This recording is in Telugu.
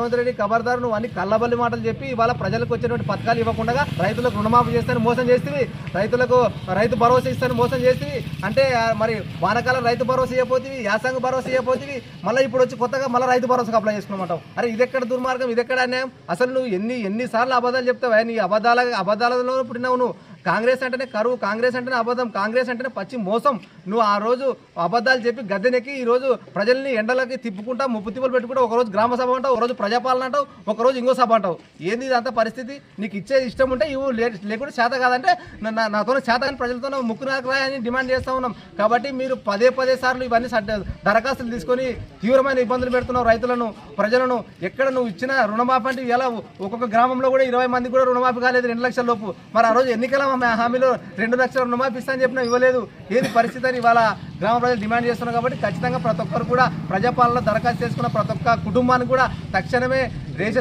రేవంత్ రెడ్డి ఖబర్దారు నువ్వు అన్ని కళ్ళబల్లి మాటలు చెప్పి ఇవాళ ప్రజలకు వచ్చినటువంటి పథకాలు ఇవ్వకుండా రైతులకు రుణమాఫీ చేస్తాను మోసం చేస్తేవి. రైతులకు రైతు భరోసా ఇస్తాను మోసం చేస్తేవి. అంటే మరి వానకాలం రైతు భరోసా ఇవ్వబోతుంది యాసంగ భరోసా ఇవ్వబోతుంది మళ్ళీ ఇప్పుడు వచ్చి కొత్తగా మళ్ళీ రైతు భరోసాకు అప్లై చేసుకున్నామంటావు. అరే ఇది ఎక్కడ దుర్మార్గం ఇది అన్యాయం? అసలు నువ్వు ఎన్ని ఎన్నిసార్లు అబద్ధాలు చెప్తావు? నీ అబద్ధాల అబద్ధాలలో పుట్టినావు నువ్వు. కాంగ్రెస్ అంటేనే కరువు కాంగ్రెస్ అంటేనే అబద్ధం కాంగ్రెస్ అంటేనే పచ్చి మోసం. నువ్వు ఆ రోజు అబద్ధాలు చెప్పి గద్దెనెక్కి ఈరోజు ప్రజల్ని ఎండలకి తిప్పుకుంటా ముప్పు తిప్పులు పెట్టుకుంటా ఒకరోజు గ్రామ సభ అంటావు ఒకరోజు ప్రజాపాలన అంటావు ఒకరోజు ఇంకో సభ అంటావు. ఏంది ఇదంతా పరిస్థితి? నీకు ఇచ్చే ఇష్టం ఉంటే ఇవ్వు లే- లేకుంటే చేత కాదంటే నాతో చేత అని ప్రజలతో ముక్కు నాకు అని డిమాండ్ చేస్తూ ఉన్నాం. కాబట్టి మీరు పదే పదే సార్లు ఇవన్నీ దరఖాస్తులు తీసుకొని తీవ్రమైన ఇబ్బందులు పెడుతున్నావు రైతులను ప్రజలను. ఎక్కడ నువ్వు ఇచ్చిన రుణమాఫీ అంటే ఎలా? ఒక్కొక్క గ్రామంలో కూడా ఇరవై మంది కూడా రుణమాఫీ కాలేదు రెండు లక్షల లోపు. మరి ఆ రోజు ఎన్నికల హామీ- హామీలో రెండు లక్షల రుణమాఫీ ఇస్తా అని చెప్పినా ఇవ్వలేదు. ఏది పరిస్థితి అని ఇవాళ గ్రామ ప్రజలు డిమాండ్ చేస్తున్నారు కాబట్టి ఖచ్చితంగా ప్రతి ఒక్కరు కూడా ప్రజాపాలన దరఖాస్తు చేసుకున్న ప్రతి ఒక్క కుటుంబానికి కూడా తక్షణమే రేషన్